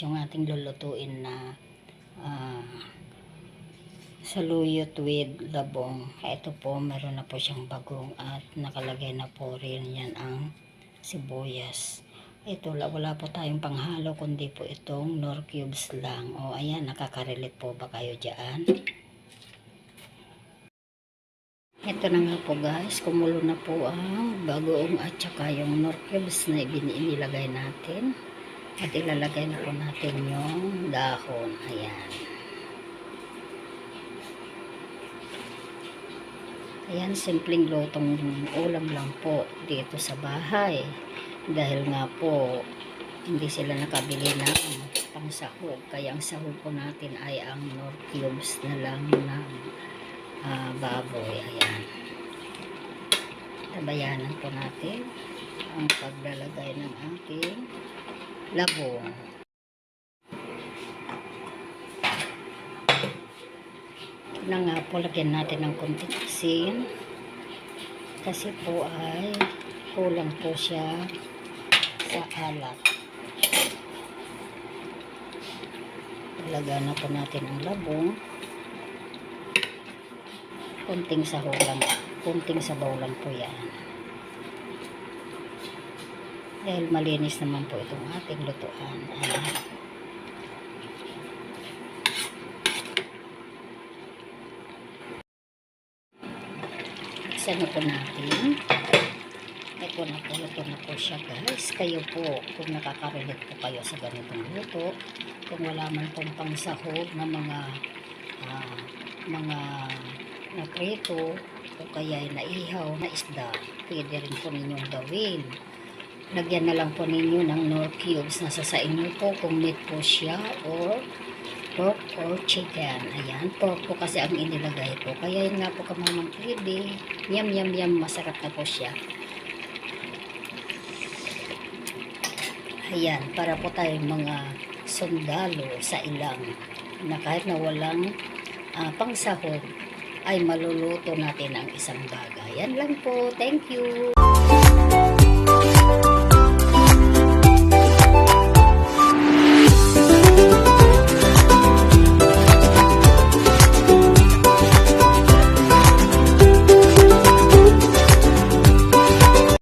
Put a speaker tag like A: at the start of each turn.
A: lulutuin na ah, saluyot with labong. Ito po, meron na po siyang bagong at nakalagay na po rin yan ang sibuyas. Ito, la- wala po tayong panghalo kundi po itong nor cubes lang. O ayan, nakaka-relate po ba kayo dyan? Ito na nga po guys, kumulo na po ang bagoong at saka yung nor cubes na ibin- inilagay natin. At ilalagay na po natin yung dahon. Ayan. Ayan, simpleng lutong ulam lang po dito sa bahay. Dahil nga po, hindi sila nakabili ng pangsahog. Kaya ang sahog po natin ay ang nor cubes na lang ng ah, baboy. Ayan. Tabayanan po natin ang paglalagay ng ating labong. Ito na nga po, lagyan natin ng konting asin. Kasi po ay kulang po siya sa alat. Lagyan na po natin ang labong. Kunting sahog lang. Kunting sabaw lang po yan. Dahil malinis naman po itong ating lutuan. Ayan. Isa na po natin. Ito na po, luto na po siya guys. Kayo po, kung nakaka-relate po kayo sa ganitong luto, kung wala man pong pangsahog na mga ah, mga na prito o kaya naihaw na isda, pwede rin po ninyong gawin. Lagyan na lang po ninyo ng nor cubes na sa inyo po kung meat po siya or pork or chicken. Ayan, pork po kasi ang inilagay ko. Kaya yun nga po kamamang pwede. Yum, yum, yum. Masarap na po siya. Ayan, para po tayong mga sundalo sa ilang na kahit na walang ah, pangsahog ay maluluto natin ang isang bagay. Yan lang po. Thank you.